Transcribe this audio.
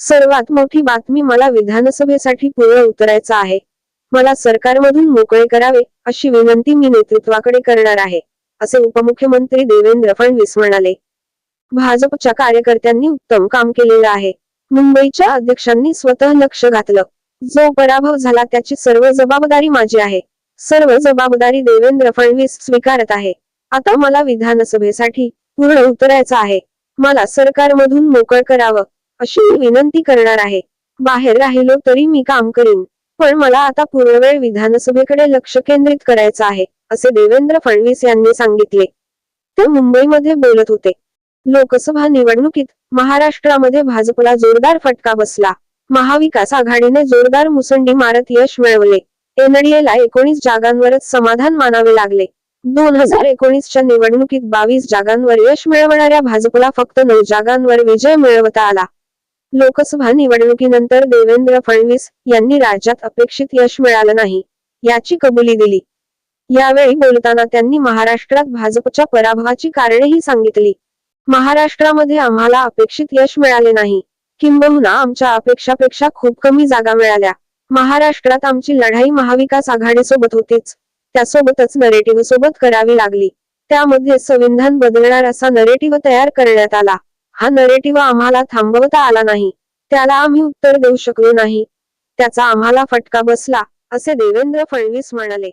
सर्वात मोठी बातमी मला विधानसभेसाठी पूर्ण उतरायचं आहे. मला सरकारमधून मोकळे करावे अशी विनंती मी नेतृत्वाकडे करणार आहे असे उपमुख्यमंत्री देवेंद्र फडणवीस म्हणाले. भाजपच्या कार्यकर्त्यांनी उत्तम काम केलेलं आहे. मुंबईच्या अध्यक्षांनी स्वतः लक्ष घातलं. जो पराभव झाला त्याची सर्व जबाबदारी माझी आहे. सर्व जबाबदारी देवेंद्र फडणवीस स्वीकारत आहे. आता मला विधानसभेसाठी पूर्ण उतरायचं आहे. मला सरकारमधून मोकळ करावं अशी मी विनंती करणार आहे. बाहेर राहिलो तरी मी काम करीन. पण मला आता पूर्ण वेळ विधानसभेकडे लक्ष केंद्रित करायचं आहे असे देवेंद्र फडणवीस यांनी सांगितले. ते मुंबईमध्ये बोलत होते. लोकसभा निवडणुकीत महाराष्ट्रामध्ये भाजपला जोरदार फटका बसला. महाविकास आघाडीने जोरदार मुसंडी मारत यश मिळवले. एनडीएला एकोणीस जागांवरच समाधान मानावे लागले. दोन हजार एकोणीसच्या निवडणुकीत बावीस जागांवर यश मिळवणाऱ्या भाजपला फक्त नऊ जागांवर विजय मिळवता आला. लोकसभा निवडणुकीनंतर देवेंद्र फडणवीस यांनी राज्यात अपेक्षित यश मिळालं नाही याची कबुली दिली. यावेळी बोलताना त्यांनी महाराष्ट्रात भाजपच्या पराभवाची कारणेही सांगितली. महाराष्ट्रामध्ये आम्हाला अपेक्षित यश मिळाले नाही. किंबहुना आमच्या अपेक्षापेक्षा खूप कमी जागा मिळाल्या. महाराष्ट्रात आमची लढाई महाविकास आघाडीसोबत होतीच. त्यासोबतच नरेटिव्ह सोबत करावी लागली. त्यामध्ये संविधान बदलणार असा नरेटिव्ह तयार करण्यात आला. हा नरेटिव्ह आम्हाला थांबवता आला नाही. त्याला आम्ही उत्तर देऊ शकलो नाही. त्याचा आम्हाला फटका बसला असे देवेंद्र फडणवीस म्हणाले.